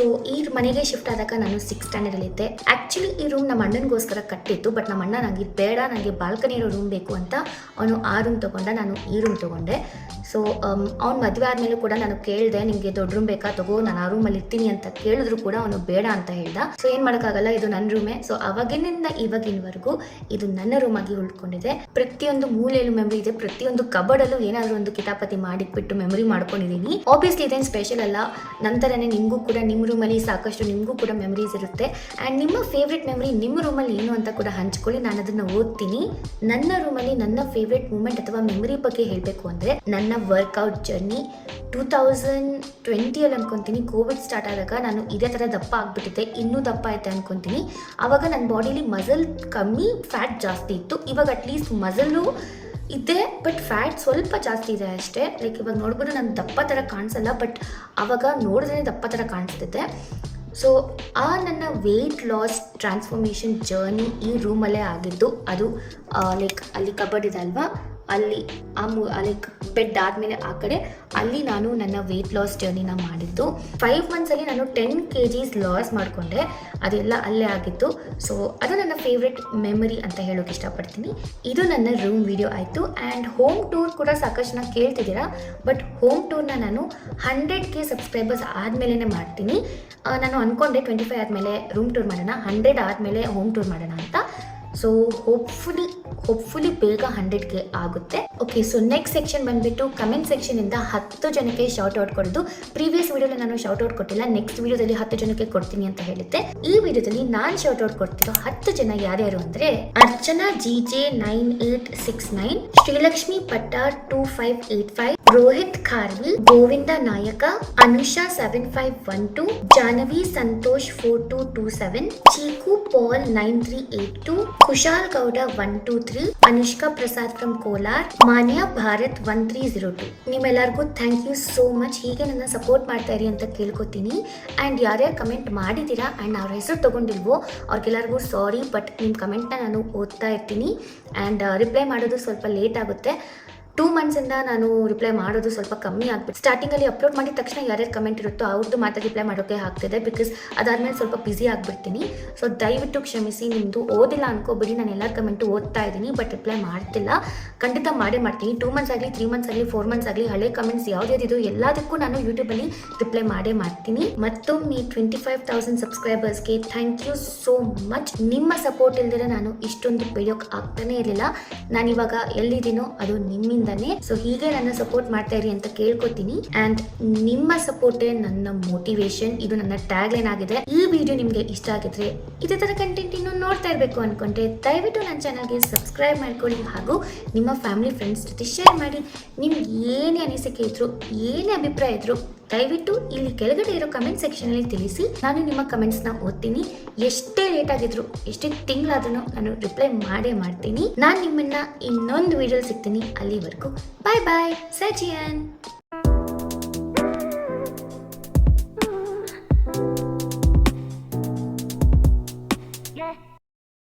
ಸೊ ಈ ಮನೆಗೆ ಶಿಫ್ಟ್ ಆದಾಗ ನಾನು ಸಿಕ್ಸ್ ಸ್ಟ್ಯಾಂಡರ್ಡಲ್ಲಿದ್ದೆ ಆ್ಯಕ್ಚುಲಿ ಈ ರೂಮ್ ನಮ್ಮ ಅಣ್ಣನಿಗೋಸ್ಕರ ಕಟ್ಟಿತ್ತು ಬಟ್ ನಮ್ಮ ಅಣ್ಣ ನನಗೆ ಬೇಡ ನನಗೆ ಬಾಲ್ಕನಿ ಇರೋ ರೂಮ್ ಬೇಕು ಅಂತ ಅವನು ಆ ರೂಮ್ ತೊಗೊಂಡ, ನಾನು ಈ ರೂಮ್ ತೊಗೊಂಡೆ. ಸೊ ಅವ್ನು ಮದುವೆ ಆದಮೇಲೂ ಕೂಡ ನಾನು ಕೇಳಿದೆ ನಿಮಗೆ ದೊಡ್ಡ ರೂಮ್ ಬೇಕಾ? ತಗೋ, ನಾನು ಆ ರೂಮಲ್ಲಿ ಇರ್ತೀನಿ ಅಂತ ಕೇಳಿದ್ರು ಕೂಡ ಅವನು ಬೇಡ ಅಂತ ಹೇಳ್ದ. ಸೊ ಏನು ಮಾಡೋಕ್ಕಾಗಲ್ಲ, ಇದು ನನ್ನ ರೂಮೇ ಸೊ ಅವಾಗಿನಿಂದ ಇವಾಗಿನವರೆಗೂ ಇದು ನನ್ನ ರೂಮ್ ಆಗಿ ಉಳ್ಕೊಂಡಿದೆ. ಪ್ರತಿಯೊಂದು ಮೂಲೆಯಲ್ಲೂ ಮೆಮರಿ ಇದೆ. ಪ್ರತಿಯೊಂದು ಕಬಡಲ್ಲೂ ಏನಾದರೂ ಒಂದು ಕಿತಾಪತಿ ಮಾಡಿಟ್ಬಿಟ್ಟು ಮೆಮರಿ ಮಾಡ್ಕೊಂಡಿದ್ದೀನಿ. ಆಬ್ವಿಯಸ್ಲಿ ಇದೇನು ಸ್ಪೆಷಲ್ ಅಲ್ಲ. ನಂತರನೇ ನಿಮಗೂ ಕೂಡ ನಿಮ್ಮ ರೂಮಲ್ಲಿ ಸಾಕಷ್ಟು ನಿಮಗೂ ಕೂಡ ಮೆಮರೀಸ್ ಇರುತ್ತೆ. ಆ್ಯಂಡ್ ನಿಮ್ಮ ಫೇವ್ರೆಟ್ ಮೆಮರಿ ನಿಮ್ಮ ರೂಮಲ್ಲಿ ಏನು ಅಂತ ಕೂಡ ಹಂಚ್ಕೊಳ್ಳಿ. ನಾನು ಅದನ್ನು ಓದ್ತೀನಿ. ನನ್ನ ರೂಮಲ್ಲಿ ನನ್ನ ಫೇವ್ರೆಟ್ ಮೂಮೆಂಟ್ ಅಥವಾ ಮೆಮರಿ ಬಗ್ಗೆ ಹೇಳಬೇಕು ಅಂದರೆ ನನ್ನ ವರ್ಕೌಟ್ ಜರ್ನಿ ಟೂ ತೌಸಂಡ್ ಟ್ವೆಂಟಿಯಲ್ಲಿ ಅನ್ಕೊತೀನಿ. ಕೋವಿಡ್ ಸ್ಟಾರ್ಟ್ ಆದಾಗ ನಾನು ಇದೇ ಥರ ದಪ್ಪ ಆಗಿಬಿಟ್ಟಿದ್ದೆ. ಇನ್ನೂ ದಪ್ಪ ಐತೆ ಅನ್ಕೊತೀನಿ. ಆವಾಗ ನನ್ನ ಬಾಡಿಲಿ ಮಸಲ್ ಕಮ್ಮಿ ಫ್ಯಾಟ್ ಜಾಸ್ತಿ ಇತ್ತು. ಇವಾಗ ಅಟ್ಲೀಸ್ಟ್ ಮಸಲ್ಲು ಇದೆ ಬಟ್ ಫ್ಯಾಟ್ ಸ್ವಲ್ಪ ಜಾಸ್ತಿ ಇದೆ ಅಷ್ಟೇ. ಲೈಕ್ ಇವಾಗ ನೋಡ್ಬೋದು ನಾನು ದಪ್ಪ ಥರ ಕಾಣಿಸಲ್ಲ ಬಟ್ ಆವಾಗ ನೋಡಿದ್ರೆ ದಪ್ಪ ಥರ ಕಾಣಿಸ್ತಿದೆ ಸೊ ಆ ನನ್ನ ವೆಯ್ಟ್ ಲಾಸ್ ಟ್ರಾನ್ಸ್ಫಾರ್ಮೇಷನ್ ಜರ್ನಿ ಈ ರೂಮಲ್ಲೇ ಆಗಿದ್ದು, ಅದು ಲೈಕ್ ಅಲ್ಲಿ ಕಬಡ್ ಇದೆ ಅಲ್ವಾ? ಅಲ್ಲಿ ಆ ಮು ಲೈಕ್ ಬೆಡ್ ಆದಮೇಲೆ ಆ ಕಡೆ, ಅಲ್ಲಿ ನಾನು ನನ್ನ ವೆಯ್ಟ್ ಲಾಸ್ ಜರ್ನಿನ ಮಾಡಿದ್ದು. ಫೈವ್ ಮಂತ್ಸಲ್ಲಿ ನಾನು ಟೆನ್ ಕೆ ಜೀಸ್ ಲಾಸ್ ಮಾಡಿಕೊಂಡೆ. ಅದೆಲ್ಲ ಅಲ್ಲೇ ಆಗಿತ್ತು. ಸೊ ಅದು ನನ್ನ ಫೇವ್ರೆಟ್ ಮೆಮರಿ ಅಂತ ಹೇಳೋಕೆ ಇಷ್ಟಪಡ್ತೀನಿ. ಇದು ನನ್ನ ರೂಮ್ ವಿಡಿಯೋ ಆಯಿತು. ಆ್ಯಂಡ್ ಹೋಮ್ ಟೂರ್ ಕೂಡ ಸಾಕಷ್ಟು ನಾನು ಕೇಳ್ತಿದ್ದೀರಾ. ಬಟ್ ಹೋಮ್ ಟೂರ್ನ ನಾನು ಹಂಡ್ರೆಡ್ ಕೆ ಸಬ್ಸ್ಕ್ರೈಬರ್ಸ್ ಆದಮೇಲೆ ಮಾಡ್ತೀನಿ. ನಾನು ಅಂದ್ಕೊಂಡೆ ಟ್ವೆಂಟಿ ಫೈವ್ ಆದಮೇಲೆ ರೂಮ್ ಟೂರ್ ಮಾಡೋಣ ಹಂಡ್ರೆಡ್ ಆದಮೇಲೆ ಹೋಮ್ ಟೂರ್ ಮಾಡೋಣ ಅಂತ. ಸೊ ಹೋಪ್ಫುಲಿ ಹೋಪ್ಫುಲಿ ಬೇಗ ಹಂಡ್ರೆಡ್ಗೆ ಆಗುತ್ತೆ. ಓಕೆ ಸೊ ನೆಕ್ಸ್ಟ್ ಸೆಕ್ಷನ್ ಬಂದ್ಬಿಟ್ಟು ಕಮೆಂಟ್ ಸೆಕ್ಷನಿಂದ ಹತ್ತು ಜನಕ್ಕೆ ಶಾರ್ಟ್ ಔಟ್ ಕೊಡೋದು. ಪ್ರೀವಿಯಸ್ ವಿಡಿಯೋಲಿ ನಾನು ಶಾರ್ಟ್ ಔಟ್ ಕೊಟ್ಟಿಲ್ಲ. ನೆಕ್ಸ್ಟ್ ವಿಡಿಯೋದಲ್ಲಿ ಹತ್ತು ಜನಕ್ಕೆ ಕೊಡ್ತೀನಿ ಅಂತ ಹೇಳುತ್ತೆ. ಈ ವಿಡಿಯೋದಲ್ಲಿ ನಾನು ಶಾರ್ಟ್ ಔಟ್ ಕೊಡ್ತಿರೋ ಹತ್ತು ಜನ ಯಾರ್ಯಾರು ಅಂದ್ರೆ Archana, G J nine eight six nine, Srilakshmi Pattar two five eight five, Rohit Kharvi Govinda Nayaka, Anusha seven five one two Janavi Santosh four two two seven, Cheeku Paul nine three eight two Kushal Gowda one two three Anushka Prasad from Kolar Manya Bharath one three zero two ನಿಮ್ಮೆಲ್ಲರಿಗೂ thank you so much ಹೀಗೆ ನನ್ನ support ಮಾಡ್ತಾ ಇರಿ ಅಂತ ಕೇಳ್ಕೊತೀನಿ. And ಯಾರ್ಯಾರು comment ಮಾಡಿದ್ದೀರಾ and ಅವ್ರ ಹೆಸರು ತೊಗೊಂಡಿಲ್ವೋ ಅವ್ರಿಗೆಲ್ಲರಿಗೂ ಸಾರಿ ಬಟ್ ನಿಮ್ಮ ಕಮೆಂಟ್ನ ನಾನು ಓದ್ತಾ ಇರ್ತೀನಿ. ಆ್ಯಂಡ್ ರಿಪ್ಲೈ ಮಾಡೋದು ಸ್ವಲ್ಪ ಲೇಟ್ ಆಗುತ್ತೆ. ಟೂ ಮಂತ್ಸಿಂದ ನಾನು ರಿಪ್ಲೈ ಮಾಡೋದು ಸ್ವಲ್ಪ ಕಮ್ಮಿ ಆಗ್ಬಿಟ್ಟು ಸ್ಟಾರ್ಟಿಂಗಲ್ಲಿ ಅಪ್ಲೋಡ್ ಮಾಡಿದ ತಕ್ಷಣ ಯಾರ್ಯಾರು ಕಮೆಂಟ್ ಇರುತ್ತೋ ಅವ್ರದ್ದು ಮಾತ್ರ ರಿಪ್ಲೈ ಮಾಡೋಕ್ಕೆ ಆಗ್ತಿದೆ ಬಿಕಾಸ್ ಅದಾದಮೇಲೆ ಸ್ವಲ್ಪ ಬ್ಯುಸಿ ಆಗಿಬಿಡ್ತೀನಿ. ಸೊ ದಯವಿಟ್ಟು ಕ್ಷಮಿಸಿ ನಿಮ್ಮದು ಓದಿಲ್ಲ ಅನ್ಕೋಬಿಡಿ, ನಾನು ಎಲ್ಲ ಕಮೆಂಟು ಓದ್ತಾ ಇದ್ದೀನಿ ಬಟ್ ರಿಪ್ಲೈ ಮಾಡ್ತಿಲ್ಲ. ಖಂಡಿತ ಮಾಡೇ ಮಾಡ್ತೀನಿ. ಟೂ ಮಂತ್ಸ್ ಆಗಲಿ ತ್ರೀ ಮಂತ್ಸ್ ಆಗಲಿ ಫೋರ್ ಮಂತ್ಸ್ ಆಗಲಿ, ಹಳೆ ಕಮೆಂಟ್ಸ್ ಯಾವ್ದು ಎಲ್ಲದಕ್ಕೂ ನಾನು ಯೂಟ್ಯೂಬಲ್ಲಿ ರಿಪ್ಲೈ ಮಾಡೇ ಮಾಡ್ತೀನಿ. ಮತ್ತೊಮ್ಮೆ ಟ್ವೆಂಟಿ ಫೈವ್ ತೌಸಂಡ್ ಸಬ್ಸ್ಕ್ರೈಬರ್ಸ್ಗೆ ಥ್ಯಾಂಕ್ ಯು ಸೋ ಮಚ್ ನಿಮ್ಮ ಸಪೋರ್ಟ್ ಇಲ್ದಿರ ನಾನು ಇಷ್ಟೊಂದು ಬೆಳೆಯೋಕೆ ಆಗ್ತಾನೇ ಇರಲಿಲ್ಲ. ನಾನು ಇವಾಗ ಎಲ್ಲಿದ್ದೀನೋ ಅದು ನಿಮ್ಮಿಂದನೇ ಸೊ ಹೀಗೆ ನನ್ನ ಸಪೋರ್ಟ್ ಮಾಡ್ತಾ ಇರಿ ಅಂತ ಕೇಳ್ಕೊತೀನಿ. ಅಂಡ್ ನಿಮ್ಮ ಸಪೋರ್ಟೇ ನನ್ನ ಮೋಟಿವೇಶನ್ ಇದು ನನ್ನ ಟ್ಯಾಗ್ ಲೈನ್ ಆಗಿದೆ. ಈ ವಿಡಿಯೋ ನಿಮಗೆ ಇಷ್ಟ ಆಗಿದ್ರೆ ಇದೇ ತರ ಕಂಟೆಂಟ್ ಇನ್ನು ನೋಡ್ತಾ ಇರಬೇಕು ಅನ್ಕೊಂಡ್ರೆ ದಯವಿಟ್ಟು ನನ್ನ ಚಾನಲ್ಗೆ ಸಬ್ಸ್ಕ್ರೈಬ್ ಮಾಡ್ಕೊಳ್ಳಿ ಹಾಗೂ ನಿಮ್ಮ ಫ್ಯಾಮಿಲಿ ಫ್ರೆಂಡ್ಸ್ ಜೊತೆ ಶೇರ್ ಮಾಡಿ. ನಿಮ್ಗೆ ಏನೇ ಅನಿಸಿಕೆ ಇದ್ರು, ಏನೇ ಅಭಿಪ್ರಾಯ ಇದ್ರು ದಯವಿಟ್ಟು ಇಲ್ಲಿ ಕೆಳಗಡೆ ಇರೋ ಕಮೆಂಟ್ ಸೆಕ್ಷನಲ್ಲಿ ತಿಳಿಸಿ. ನಾನು ನಿಮ್ಮ ಕಮೆಂಟ್ಸ್ನ ಓದ್ತೀನಿ. ಎಷ್ಟೇ ಲೇಟ್ ಆಗಿದ್ರು, ಎಷ್ಟೇ ತಿಂಗಳಾದ್ರೂ ನಾನು ರಿಪ್ಲೈ ಮಾಡೇ ಮಾಡ್ತೀನಿ. ನಾನು ನಿಮ್ಮನ್ನ ಇನ್ನೊಂದು ವಿಡಿಯೋ ಸಿಗ್ತೀನಿ. ಅಲ್ಲಿವರೆಗೂ ಬಾಯ್ ಬಾಯ್ ಸಜಿಯನ್